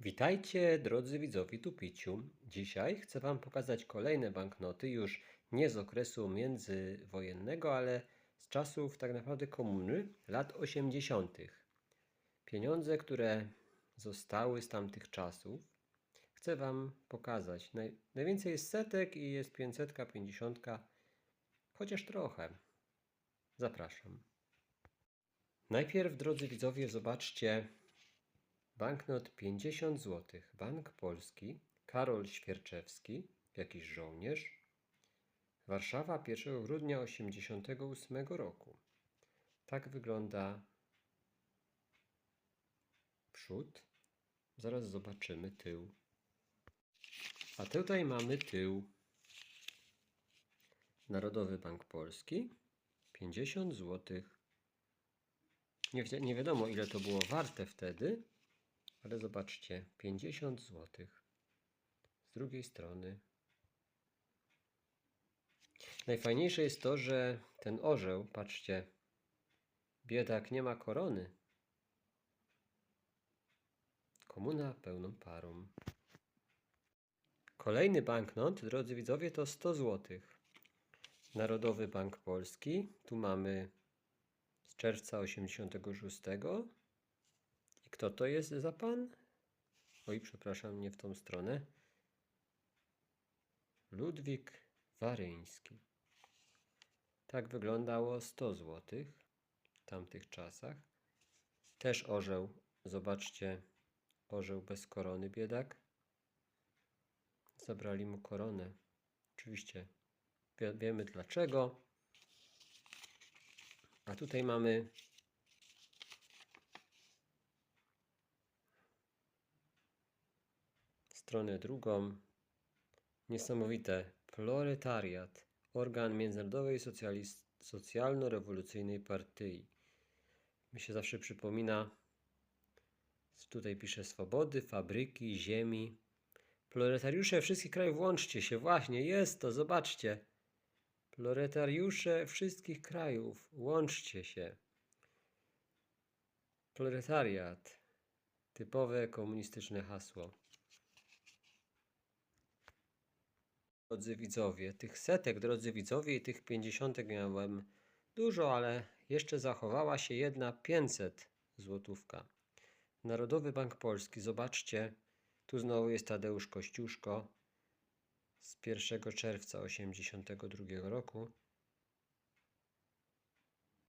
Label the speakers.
Speaker 1: Witajcie drodzy widzowie Tupiciu. Dzisiaj chcę Wam pokazać kolejne banknoty, już nie z okresu międzywojennego, ale z czasów tak naprawdę komuny, lat 80. Pieniądze, które zostały z tamtych czasów, chcę Wam pokazać. Naj, najwięcej jest setek i jest 500, 50, chociaż trochę. Zapraszam. Najpierw, drodzy widzowie, zobaczcie Banknot 50 zł. Bank Polski. Karol Świerczewski, jakiś żołnierz. Warszawa 1 grudnia 88 roku. Tak wygląda przód. Zaraz zobaczymy tył. A tutaj mamy tył. Narodowy Bank Polski. 50 zł. Nie, nie wiadomo ile to było warte wtedy. Ale zobaczcie, 50 zł. Z drugiej strony. Najfajniejsze jest to, że ten orzeł, patrzcie, biedak nie ma korony. Komuna pełną parą. Kolejny banknot, drodzy widzowie, to 100 zł. Narodowy Bank Polski. Tu mamy z czerwca 86. I kto to jest za pan? Oj, przepraszam, nie w tą stronę. Ludwik Waryński. Tak wyglądało 100 zł w tamtych czasach. Też orzeł. Zobaczcie, orzeł bez korony, biedak. Zabrali mu koronę. Oczywiście wie, wiemy dlaczego. A tutaj mamy stronę drugą. Niesamowite. Proletariat. Organ Międzynarodowej Socjalno-Rewolucyjnej Partii. Mi się zawsze przypomina, tutaj pisze swobody, fabryki, ziemi. Proletariusze wszystkich krajów, łączcie się. Właśnie, jest to, zobaczcie. Proletariusze wszystkich krajów, łączcie się. Proletariat. Typowe komunistyczne hasło. Drodzy widzowie, tych setek, drodzy widzowie, i tych pięćdziesiątek miałem dużo, ale jeszcze zachowała się jedna 500 złotówka. Narodowy Bank Polski, zobaczcie, tu znowu jest Tadeusz Kościuszko z 1 czerwca 82 roku.